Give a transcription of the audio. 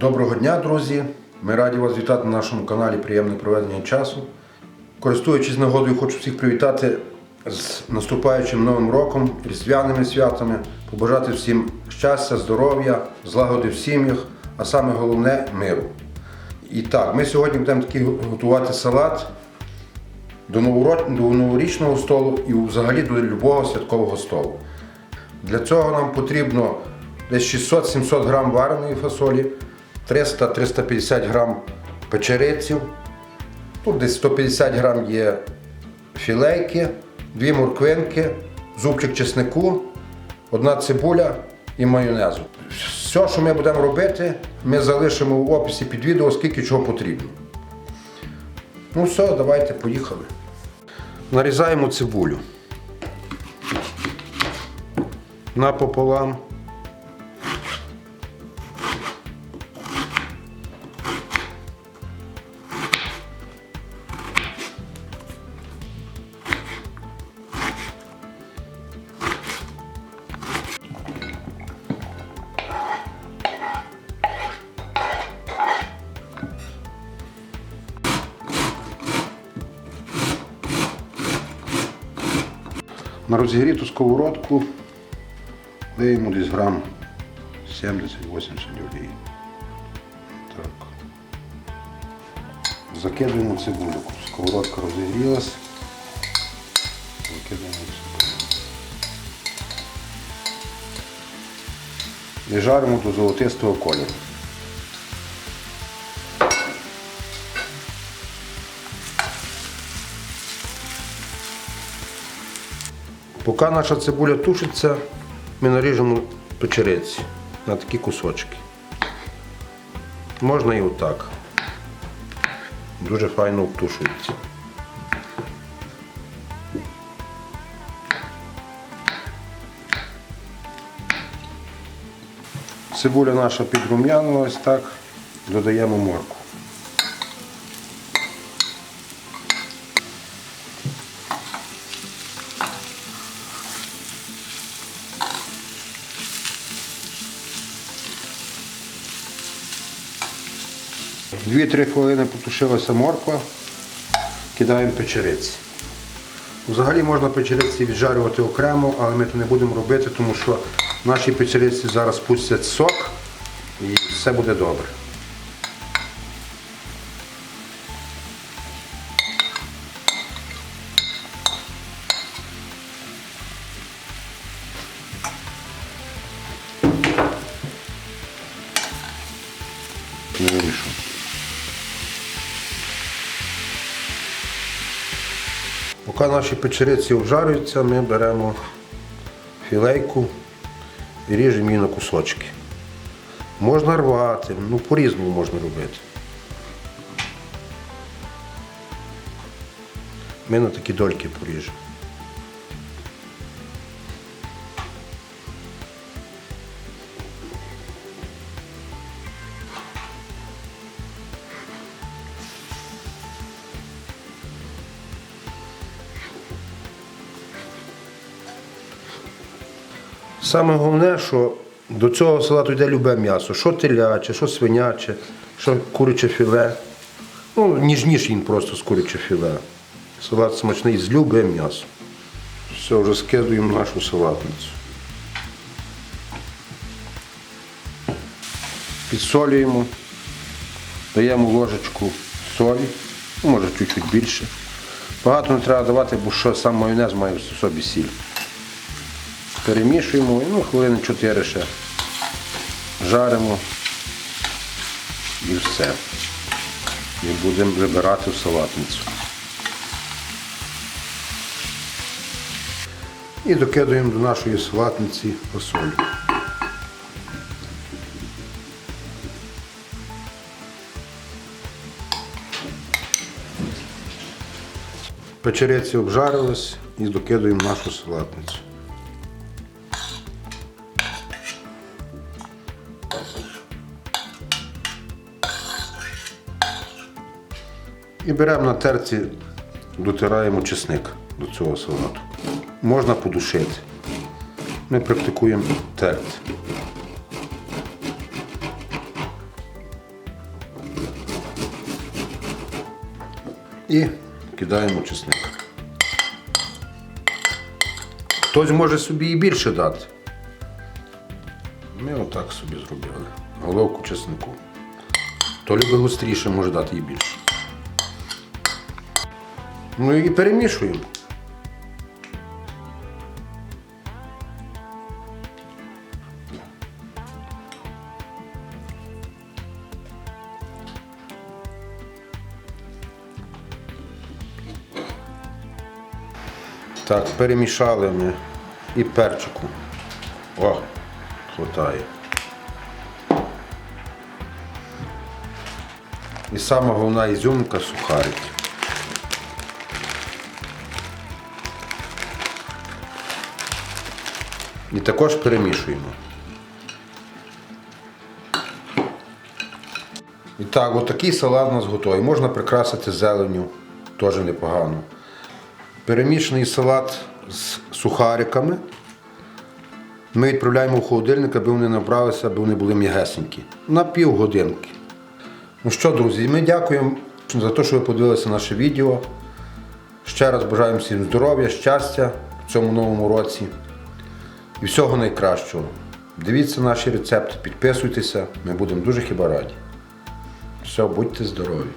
Доброго дня, друзі! Ми раді вас вітати на нашому каналі Приємне проведення часу. Користуючись нагодою, хочу всіх привітати з наступаючим новим роком, різдвяними святами, побажати всім щастя, здоров'я, злагоди в сім'ях, а саме головне миру. І так, ми сьогодні будемо такий готувати салат до, новорічного столу і взагалі до любого святкового столу. Для цього нам потрібно десь 600-700 грам вареної фасолі, 300-350 грам печериців, тут десь 150 грам є філейки, дві морквинки, зубчик чеснику, одна цибуля і майонезу. Все, що ми будемо робити, ми залишимо в описі під відео, скільки чого потрібно. Ну все, давайте, поїхали. Нарізаємо цибулю. Напополам. На розігріту сковородку даємо десь грам 70-80 олії. Так. Закидуємо цибулю. Сковородка розігрілась. Закидуємо цибулю. І жаримо до золотистого кольору. Поки наша цибуля тушиться, ми наріжемо печериці на такі кусочки. Можна і отак. Дуже файно обтушується. Цибуля наша підрум'янулась так, додаємо морку. Дві-три хвилини потушилася морква, кидаємо печериці. Взагалі можна печериці віджарювати окремо, але ми це не будемо робити, тому що наші печериці зараз пустять сок і все буде добре. Не вирішую. Поки наші печериці обжарюються, ми беремо філейку і ріжемо її на кусочки. Можна рвати, ну по-різному можна робити. Ми на такі дольки поріжемо. Саме головне, що до цього салату йде любе м'ясо, що теляче, що свиняче, що куряче філе. Ну, ніжніше він просто з куряче філе. Салат смачний з любе м'ясо. Все, вже скидуємо нашу салатницю. Підсолюємо, даємо ложечку солі, ну, може чуть-чуть більше. Багато не треба давати, бо що сам майонез має в собі сіль. Перемішуємо, ну, хвилини 4 ще жаримо і все. І будемо вибирати в салатницю. І докидуємо до нашої салатниці фасолю. Печериці обжарились і докидуємо нашу салатницю. І беремо на терці, дотираємо чесник до цього салату. Можна подушити. Ми практикуємо терть. І кидаємо чесник. Хтось може собі і більше дати. Ми отак собі зробили. Головку чеснику. То любить гостріше може дати і більше. Ну і перемішуємо. Так, перемішали ми і перчику. О, хватає. І сама головна ізюмка сухарики. І також перемішуємо. І так, отакий салат у нас готовий. Можна прикрасити зеленню, теж непогано. Перемішаний салат з сухариками. Ми відправляємо в холодильник, аби вони набралися, аби вони були м'ягесенькі. На півгодинки. Ну що, друзі, ми дякуємо за те, що ви подивилися наше відео. Ще раз бажаємо всім здоров'я, щастя в цьому новому році і всього найкращого. Дивіться наші рецепти, підписуйтеся, ми будемо дуже хіба раді. Все, будьте здорові!